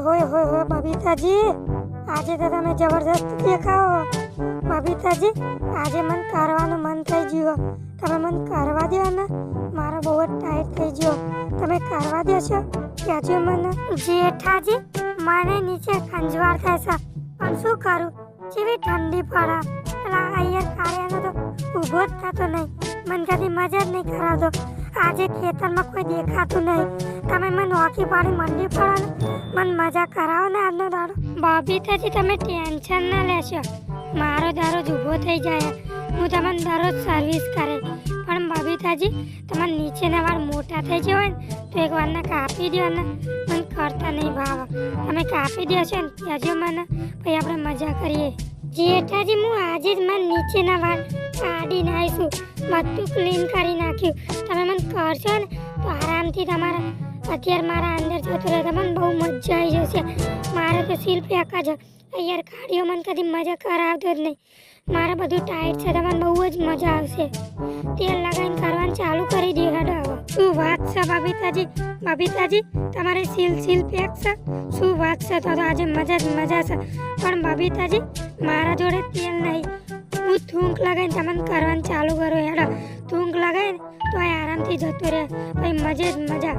હોય હોય હોય હોય બબીતાજી આજે તો તમે જબરદસ્ત દેખાઓ બબીતાજી આજે મન કરવાનું મન થઈ ગયું. તમે મને કરવા દો ને. મારો બહુ જ ટાઈટ થઈ ગયો. તમે કરવા દેશો કહેજો મને જેઠાજી મને નીચે ખંજવાળ છે પણ શું કરું? જેવી ઠંડી પડે. અહીંયા કાર્યનો તો ઊભો જ થતો નહીં. મને કદી મજા જ નહીં કરાવતો. આજે ખેતરમાં કોઈ દેખાતું નહીં. તમે મને હોકી પાડી મંડી પડો ને મને મજા કરાવો ને આજનો દાડો. બબીતાજી તમે ટેન્શન ના લેશો. મારો દારો ઊભો થઈ જાય. હું તમને દરરોજ સર્વિસ કરે. પણ બબીતાજી તમારા નીચેના વાળ મોટા થઈ ગયા હોય ને, તો એક વારના કાપી દો ને. મને કરતા નહીં ભાવ. તમે કાપી દેશો ને ત્યાંજો મને. પછી આપણે મજા કરીએ. જેઠાજી હું આજે જ મને નીચેના વાળ કાઢીને આવીશું બધું ક્લીન કરી નાખ્યું. તમે મને કરશો ને, તો આરામથી તમારા, અત્યારે મારા અંદર જતું રહે તમને બહુ મજા આવી જશે. મારે તો શિલ્પ એક જ, યાર ખાડીઓ મને કદી મજા કરાવતો જ નહીં. મારે બધું ટાઈટ છે તમને બહુ જ મજા આવશે. તેલ લગાવીને કરવાનું ચાલુ કરી દે હેડો હવે. શું વાત છે બબીતાજી? બબીતાજી, તમારે સીલ સીલ પેક છે? શું વાત છે? તો આજે મજા જ મજા છે. પણ બબીતાજી, મારા જોડે તેલ નહીં. હું થૂંક લગાવીને તમને કરવાનું ચાલુ કરું, હેડો. થૂંક લગાવીને તો આરામથી જતું રહે. પછી મજે જ મજા.